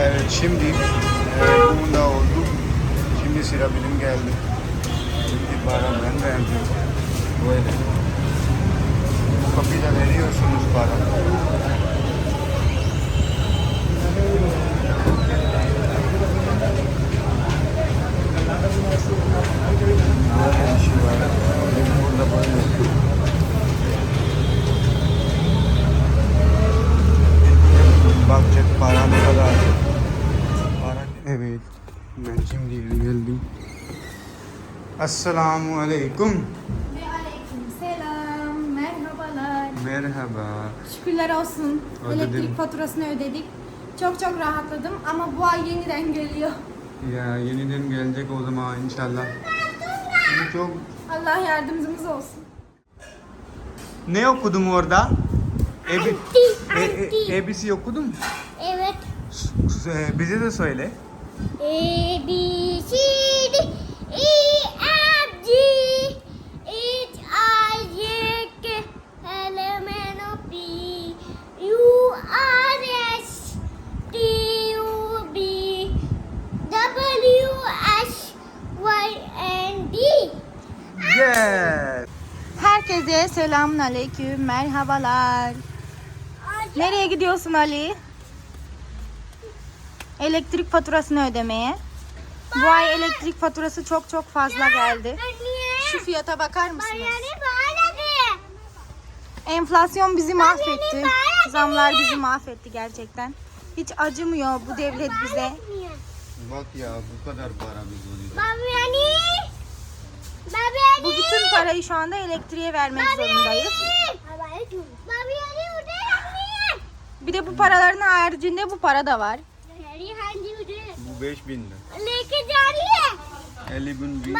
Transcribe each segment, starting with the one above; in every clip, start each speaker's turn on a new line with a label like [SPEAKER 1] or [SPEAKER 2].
[SPEAKER 1] Evet şimdi e, bunda oldu. Şimdi sıra benim geldi. Şimdi para ben verdim. Böyle. Bu kapıyı da veriyorsunuz para. Böyle bir şey var. Benim burada. Bakacak para ne kadar. Para. Evet. Ben şimdi eve geldim. Esselamu Aleyküm.
[SPEAKER 2] Ve aleyküm selam, merhabalar.
[SPEAKER 1] Merhaba.
[SPEAKER 2] Şükürler olsun.
[SPEAKER 1] Ödedim.
[SPEAKER 2] Elektrik faturasını ödedik. Çok çok rahatladım ama bu ay yeniden geliyor.
[SPEAKER 1] Ya yeniden gelecek o zaman inşallah. Şimdi çok...
[SPEAKER 2] Allah yardımcımız olsun.
[SPEAKER 1] Ne okudum orada? Ebi,
[SPEAKER 3] Anti,
[SPEAKER 1] e, e,
[SPEAKER 3] anti.
[SPEAKER 1] ABC okudum.
[SPEAKER 3] Evet.
[SPEAKER 1] S- s- bize de söyle.
[SPEAKER 3] A, B, C, D, E, F, G, H, I, J, K, L, M, N, O, P, U, R, S, T, U, B, W, X, Y, and D.
[SPEAKER 1] Yes.
[SPEAKER 2] Herkese selamun aleyküm, merhabalar. Nereye gidiyorsun Ali? Elektrik faturasını ödemeye. Bu ay elektrik faturası çok çok fazla geldi.
[SPEAKER 3] Anne.
[SPEAKER 2] Şu fiyata bakar mısınız? Enflasyon bizi mahvetti. Zamlar bizi mahvetti gerçekten. Hiç acımıyor bu devlet bize.
[SPEAKER 1] Bak ya bu kadar para biz oluyor.
[SPEAKER 2] Bu bütün parayı şu anda elektriğe vermek zorundayız.
[SPEAKER 3] Anne.
[SPEAKER 2] Bir de bu paraların haricinde bu para da var.
[SPEAKER 1] Bu 5000 lira.
[SPEAKER 3] Leke cariye.
[SPEAKER 1] 50 bin bin.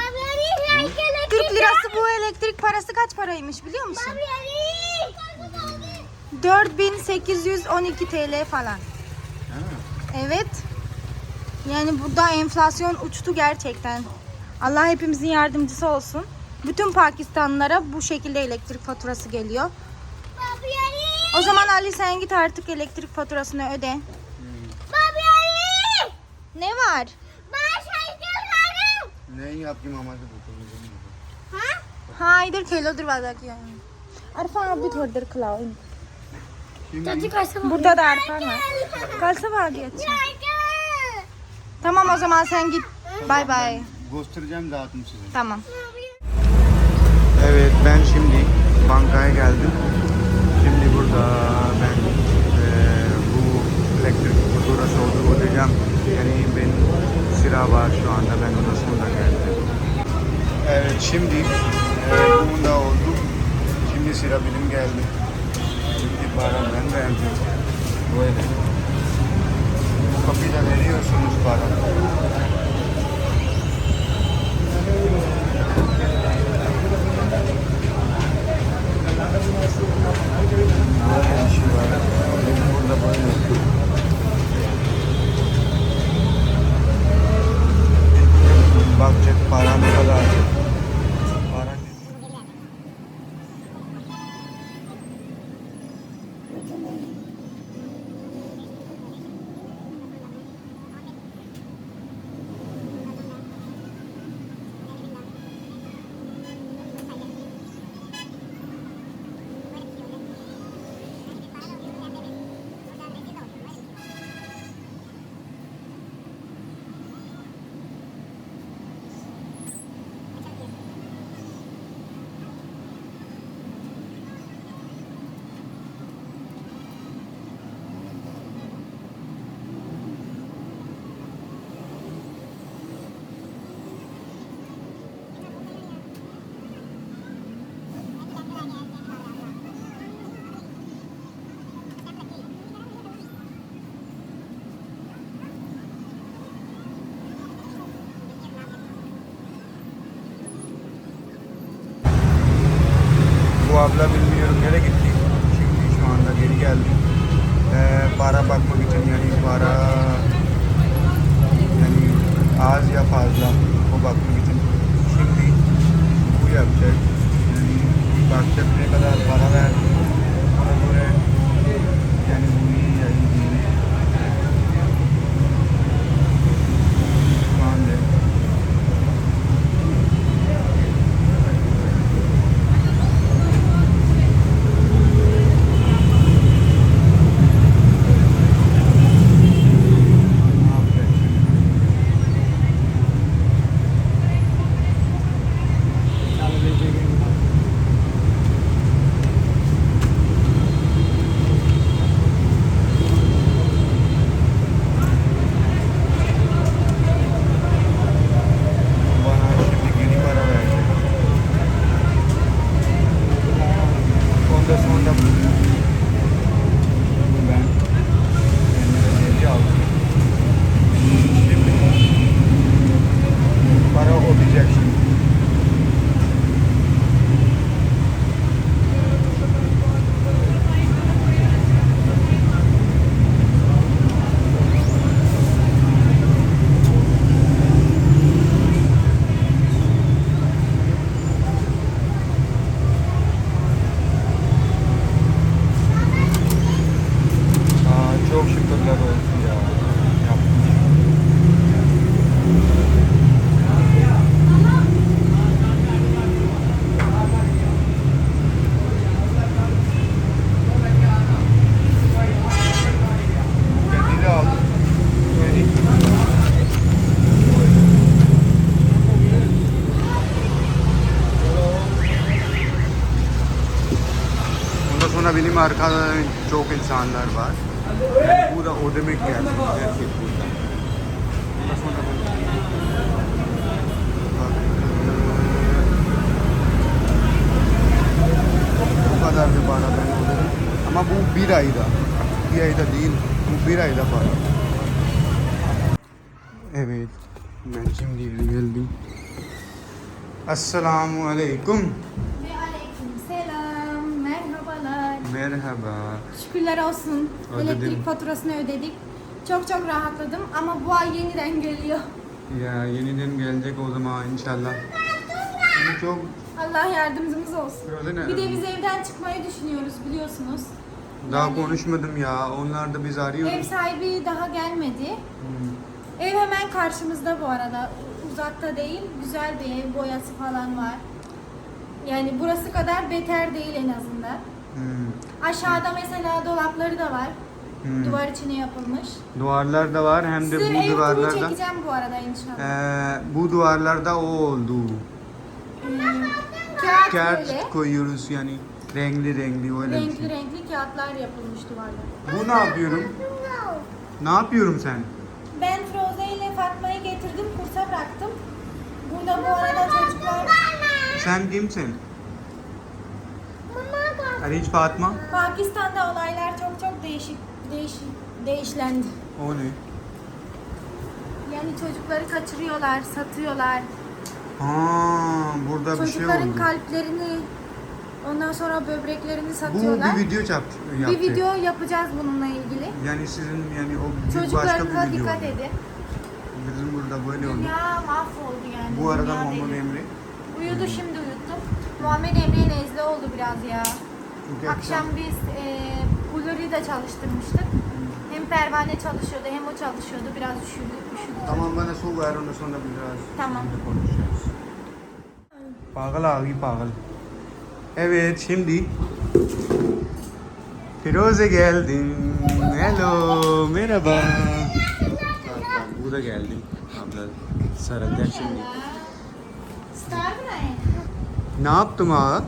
[SPEAKER 2] 40 lirası bu elektrik parası kaç paraymış biliyor musun? 4812 TL falan. Evet. Yani burada enflasyon uçtu gerçekten. Allah hepimizin yardımcısı olsun. Bütün Pakistanlılara bu şekilde elektrik faturası geliyor. O zaman Ali sen git artık elektrik faturasını öde. Hmm.
[SPEAKER 3] बाबियानी
[SPEAKER 2] Ne var?
[SPEAKER 3] मैं साइकिल लाऊं
[SPEAKER 1] Ne yapayım ama bu
[SPEAKER 3] हाँ
[SPEAKER 2] हाँ इधर खेलो दरवाजा किया है अरफान आप भी थोड़ी देर खिलाओ इनको
[SPEAKER 1] Şimdi
[SPEAKER 3] कैसे
[SPEAKER 2] burada da Arfan var. Kal sabah a gaya अच्छा
[SPEAKER 3] cycle
[SPEAKER 2] Tamam o zaman sen git. Bay bay.
[SPEAKER 1] göstereceğim dağıtım size.
[SPEAKER 2] Tamam.
[SPEAKER 1] Evet ben şimdi bankaya geldim. Şimdi burada ben eee, bu elektrik faturası olduğu ödeyeceğim. Yani ben sıra var şu anda ben ona sonra geldim. Evet şimdi eee bunda oldu. Şimdi sıra benim geldi. Şimdi para ben verdim. Böyle. Bu kapıyı da veriyorsunuz para. Böyle bir şey var. Burada böyle. Bakacak para ne kadar. Para Bu abla bilmiyorum nereye gitti. Şimdi şu anda geri geldi. Ee, para bakmak için yani para yani az ya fazla o bakmak için. Şimdi bu yapacak. Yani bakacak ne kadar para verdi. Benim arkada çok insanlar var. Yani bu da o demek yani. Burada. Bu kadar bir para ben ödedim. Ama bu bir ayda. Bir ayda değil. Bu bir ayda para. Evet. Ben şimdi geldim. Esselamu aleyküm Merhaba.
[SPEAKER 2] Şükürler olsun.
[SPEAKER 1] Ödedim.
[SPEAKER 2] Elektrik faturasını ödedik. Çok çok rahatladım ama bu ay yeniden geliyor.
[SPEAKER 1] Ya yeniden gelecek o zaman inşallah. Şimdi çok
[SPEAKER 2] Allah yardımcımız olsun.
[SPEAKER 1] Öyle ne?
[SPEAKER 2] Bir de biz evden çıkmayı düşünüyoruz biliyorsunuz.
[SPEAKER 1] daha konuşmadım ya. Onlar da biz
[SPEAKER 2] Ev
[SPEAKER 1] arıyoruz.
[SPEAKER 2] sahibi daha gelmedi.
[SPEAKER 1] Hmm.
[SPEAKER 2] Ev hemen karşımızda bu arada. Uzakta değil. Güzel bir ev. Boyası falan var. Yani burası kadar beter değil en azından.
[SPEAKER 1] Hmm.
[SPEAKER 2] Aşağıda mesela dolapları da var.
[SPEAKER 1] Hmm.
[SPEAKER 2] Duvar içine yapılmış.
[SPEAKER 1] Duvarlar da var hem de
[SPEAKER 2] Size
[SPEAKER 1] bu
[SPEAKER 2] ev
[SPEAKER 1] duvarlarda.
[SPEAKER 2] çekeceğim bu arada inşallah.
[SPEAKER 1] Ee, bu duvarlarda o oldu.
[SPEAKER 2] Hmm, Kağıt
[SPEAKER 1] Kağıt
[SPEAKER 2] böyle.
[SPEAKER 1] koyuyoruz yani renkli renkli öyle
[SPEAKER 2] Renkli
[SPEAKER 1] şey.
[SPEAKER 2] renkli kağıtlar yapılmış duvarlara.
[SPEAKER 1] Bu ne yapıyorum? Ne yapıyorum sen?
[SPEAKER 2] Ben Froze ile Fatma'yı getirdim, kursa bıraktım. Burada bu arada çocuklar
[SPEAKER 1] Sen kimsin? Ariç Fatma?
[SPEAKER 2] Pakistan'da olaylar çok çok değişik değişik değişlendi.
[SPEAKER 1] O ne?
[SPEAKER 2] Yani çocukları kaçırıyorlar, satıyorlar.
[SPEAKER 1] Ha, burada bir şey
[SPEAKER 2] Çocukların
[SPEAKER 1] oldu.
[SPEAKER 2] kalplerini ondan sonra böbreklerini
[SPEAKER 1] Bu
[SPEAKER 2] satıyorlar.
[SPEAKER 1] bir video yaptı.
[SPEAKER 2] Bir video yapacağız bununla ilgili.
[SPEAKER 1] Yani sizin yani o başka bir video.
[SPEAKER 2] dikkat
[SPEAKER 1] oldu.
[SPEAKER 2] edin.
[SPEAKER 1] Bizim burada böyle oldu.
[SPEAKER 2] Dünya mahvoldu yani.
[SPEAKER 1] Bu arada Muhammed. Emre.
[SPEAKER 2] Uyudu şimdi uyuttum. Muhammed Emre'ye nezle oldu biraz ya.
[SPEAKER 1] Çünkü
[SPEAKER 2] Akşam biz e, Blue'yu da çalıştırmıştık. Hem pervane çalışıyordu hem o çalışıyordu. Biraz üşüdü. üşüdü.
[SPEAKER 1] Tamam bana su ver ondan sonra biraz
[SPEAKER 2] Tamam.
[SPEAKER 1] şimdi konuşacağız. Pagal abi pagal. Evet şimdi Firoze geldin. Hello, merhaba. Bak, Bu da geldi. Abla sarılacak şimdi.
[SPEAKER 2] Star mı ne?
[SPEAKER 1] Yaptım ha?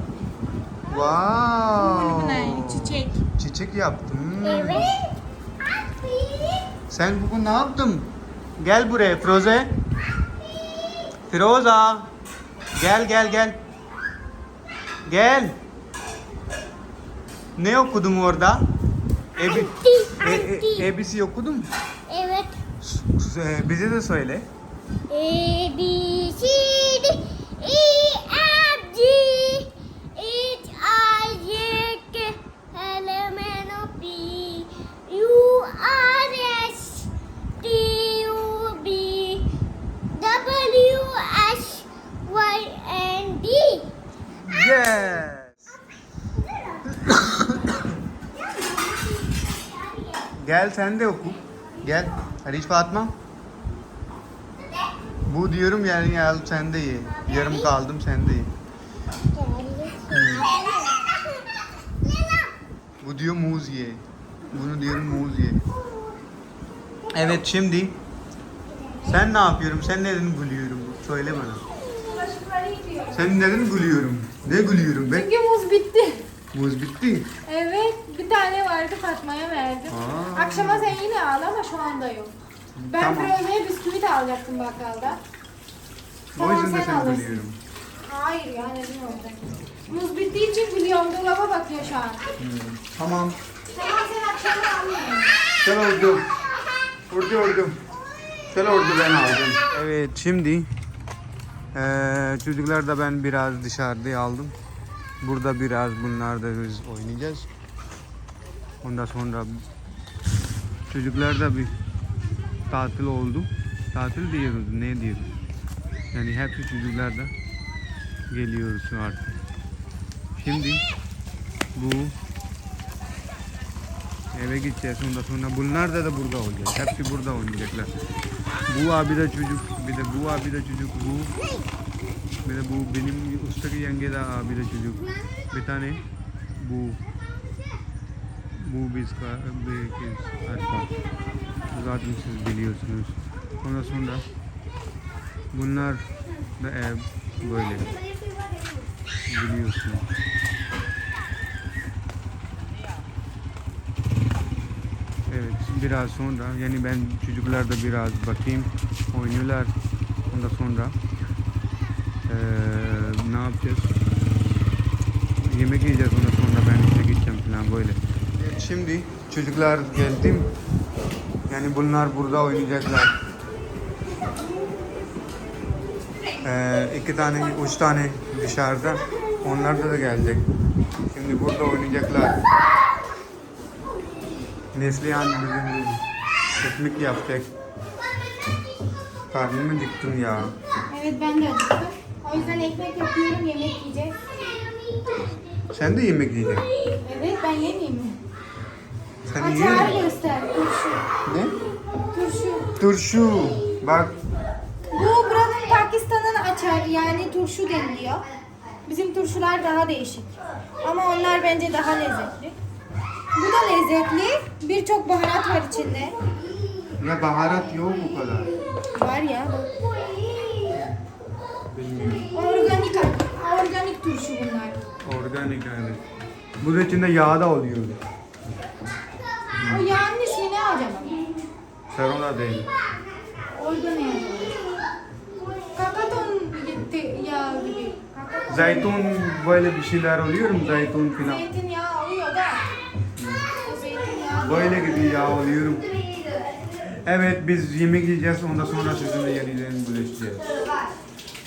[SPEAKER 1] Wow.
[SPEAKER 2] Çiçek.
[SPEAKER 1] Çiçek yaptım.
[SPEAKER 3] Evet.
[SPEAKER 1] Sen bugün ne yaptın? Gel buraya Firoze. Firoza. Gel gel gel. Gel. Ne okudum orada? Ebi, e, e, ABC okudum.
[SPEAKER 3] Evet.
[SPEAKER 1] S- s- Bize de söyle.
[SPEAKER 3] A, B, C, D, E,
[SPEAKER 1] Gel sen de oku. Gel. Hariç Fatma. Bu diyorum yani ya sen de ye. Yarım kaldım sen de ye. Bu diyor muz ye. Bunu diyorum muz ye. Evet şimdi sen ne yapıyorum? Sen neden gülüyorum? Söyle bana. Sen neden gülüyorum? Ne gülüyorum ben?
[SPEAKER 2] Çünkü muz bitti.
[SPEAKER 1] Muz bitti.
[SPEAKER 2] Evet, bir tane vardı Fatma'ya verdim.
[SPEAKER 1] Aa.
[SPEAKER 2] Akşama sen yine al ama şu anda yok. Ben
[SPEAKER 1] Tamam.
[SPEAKER 2] Froze'ye bisküvi de alacaktım bakkalda.
[SPEAKER 1] O yüzden de
[SPEAKER 2] sen
[SPEAKER 1] sen
[SPEAKER 2] alırsın.
[SPEAKER 1] gülüyorum.
[SPEAKER 2] Hayır ya neden olacak? Muz bittiği için gülüyorum. Dolaba bakıyor şu an.
[SPEAKER 1] Tamam.
[SPEAKER 2] Tamam sen akşama almayın.
[SPEAKER 1] Sen oldu. Ordu ordu. Sen ordu ben aldım. Evet şimdi eee çocuklar da ben biraz dışarıda aldım. Burada biraz bunlar da biz oynayacağız. Ondan sonra çocuklar da bir tatil oldu. Tatil diyoruz ne diyoruz. Yani hepsi çocuklar da geliyoruz artık. Şimdi bu Eve gideceğiz ondan sonra bunlar da da burada olacak. Hepsi burada oynayacaklar. Bu abi de çocuk, bir de bu abi de çocuk, bu bir de bu benim ustaki yenge de abi de çocuk. Bir tane bu kız arka. Zaten siz biliyorsunuz. Ondan sonra bunlar da ev böyle biliyorsunuz. Evet biraz sonra yani ben çocuklar da biraz bakayım oynuyorlar. Ondan sonra eee, ne yapacağız? Yemek yiyeceğiz ondan sonra ben işe gideceğim falan böyle. Şimdi çocuklar geldim. Yani bunlar burada oynayacaklar. Eee iki tane, üç tane dışarıda. Onlar da, da gelecek. Şimdi burada oynayacaklar. Neslihan bizim ekmek yapacak. Karnımı diktim ya.
[SPEAKER 2] Evet ben de acıktım. O yüzden ekmek yapıyorum yemek yiyeceğiz.
[SPEAKER 1] Sen de yemek yiyeceksin.
[SPEAKER 2] Evet ben yemeyeyim mi?
[SPEAKER 1] Sen
[SPEAKER 2] Açar
[SPEAKER 1] yiyor
[SPEAKER 2] göster. Turşu.
[SPEAKER 1] Ne?
[SPEAKER 2] Turşu.
[SPEAKER 1] Turşu. Bak
[SPEAKER 2] Bu buranın Pakistan'ın açarı yani turşu deniliyor. Bizim turşular daha değişik. Ama onlar bence daha lezzetli. Bu da lezzetli. Birçok baharat var içinde.
[SPEAKER 1] ya baharat yok bu kadar.
[SPEAKER 2] Var ya.
[SPEAKER 1] Bilmiyorum.
[SPEAKER 2] Organik, organik turşu bunlar.
[SPEAKER 1] Organik evet. Bunun içinde yağ da oluyor.
[SPEAKER 2] O yağın ismi ne acaba?
[SPEAKER 1] Sarona değil.
[SPEAKER 2] Organik. Kakaton gitti yağ gibi. Kakaton.
[SPEAKER 1] Zeytun böyle bir şeyler oluyor mu? Zeytun filan.
[SPEAKER 2] Zeytinyağı oluyor da. O zeytinyağı.
[SPEAKER 1] Böyle gibi yağ oluyorum. Evet biz yemek yiyeceğiz ondan sonra sizinle yeniden buluşacağız.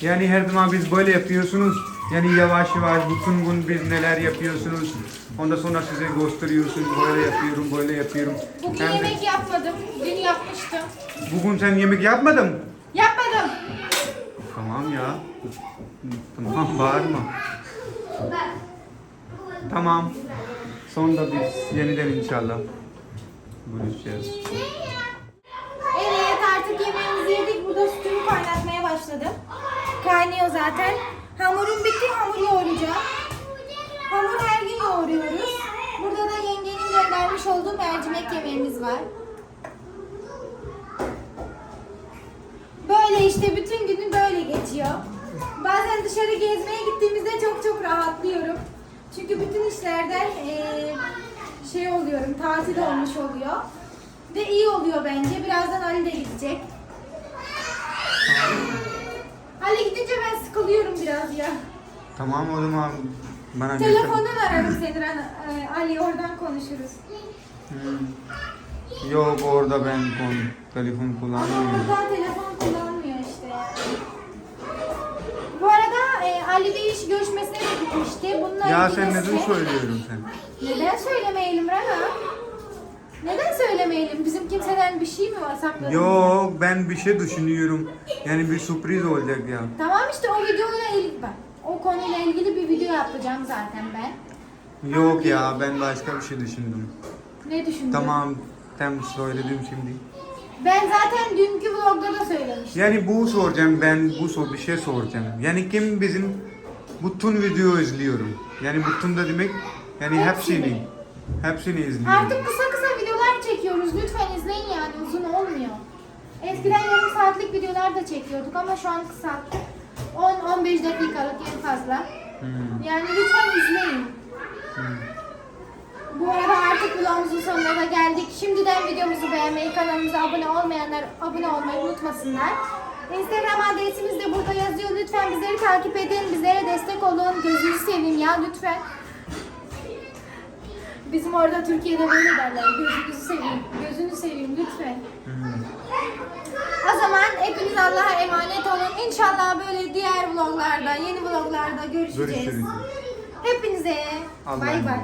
[SPEAKER 1] Yani her zaman biz böyle yapıyorsunuz. Yani yavaş yavaş bütün gün biz neler yapıyorsunuz. Ondan sonra size gösteriyorsun. Böyle yapıyorum, böyle yapıyorum.
[SPEAKER 2] Bugün
[SPEAKER 1] Hem de-
[SPEAKER 2] yemek yapmadım. Dün yapmıştım.
[SPEAKER 1] Bugün sen yemek yapmadın mı?
[SPEAKER 2] Yapmadım.
[SPEAKER 1] Tamam ya. Tamam bağırma. Tamam. Sonra biz yeniden inşallah buluşacağız.
[SPEAKER 2] Evet artık yemeğimizi yedik. Burada sütümü kaynatmaya başladım. Kaynıyor zaten. Hamurum bitti. Hamur yoğuracağım. Hamur her gün yoğuruyoruz. Burada da yengenin göndermiş olduğu mercimek yemeğimiz var. Böyle işte bütün günü böyle geçiyor. Bazen dışarı gezmeye gittiğimizde çok çok rahatlıyorum. Çünkü bütün işlerden eee, şey oluyorum, tatil olmuş oluyor. Ve iyi oluyor bence. Birazdan Ali de gidecek. Ali gidince ben sıkılıyorum biraz ya.
[SPEAKER 1] Tamam o zaman bana.
[SPEAKER 2] Telefondan ararım seni Rana- eee, Ali oradan konuşuruz.
[SPEAKER 1] Hmm. Yok orada ben kon, telefon
[SPEAKER 2] Ama
[SPEAKER 1] kullanmıyorum.
[SPEAKER 2] burada telefon kullanmıyor işte. Bu arada eee, Ali bir iş görüşmesine de gitmişti. Bununla
[SPEAKER 1] Ya
[SPEAKER 2] ilgili
[SPEAKER 1] sen neden söylüyorsun sen?
[SPEAKER 2] Neden söylemeyelim Rana? Neden söylemeyelim? Bizim kimseden bir şey mi var sakladığımız?
[SPEAKER 1] Yok ben bir şey düşünüyorum. Yani bir sürpriz olacak ya.
[SPEAKER 2] Tamam işte o videoyla ilgili bak. O konuyla ilgili bir video yapacağım zaten ben.
[SPEAKER 1] Yok ya ben başka bir şey düşündüm.
[SPEAKER 2] Ne düşündün?
[SPEAKER 1] Tamam tam söyledim şimdi.
[SPEAKER 2] Ben zaten dünkü vlogda da söylemiştim.
[SPEAKER 1] Yani bu soracağım ben bu sor bir şey soracağım. Yani kim bizim bütün video izliyorum. Yani bütün de demek yani
[SPEAKER 2] Hepsini.
[SPEAKER 1] hepsini. Hepsini izliyorum.
[SPEAKER 2] Artık kısa kısa videolar çekiyoruz. Lütfen izleyin yani uzun olmuyor. Eskiden yarım saatlik videolar da çekiyorduk ama şu an kısalttık. 10-15 dakikalık en fazla.
[SPEAKER 1] Hmm.
[SPEAKER 2] Yani lütfen izleyin.
[SPEAKER 1] Hmm.
[SPEAKER 2] Bu arada artık vlogumuzun sonuna da geldik. Şimdiden videomuzu beğenmeyi, kanalımıza abone olmayanlar abone olmayı unutmasınlar. Instagram adresimiz de burada yazıyor. Lütfen bizleri takip edin, bizlere destek olun. Gözünüzü seveyim ya lütfen. Bizim orada Türkiye'de böyle derler. Gözünüzü seveyim, gözünü seveyim lütfen.
[SPEAKER 1] Hmm.
[SPEAKER 2] O zaman hepiniz Allah'a emanet olun. İnşallah böyle diğer vloglarda, yeni vloglarda görüşeceğiz.
[SPEAKER 1] Görüşürüz.
[SPEAKER 2] Hepinize bay bay.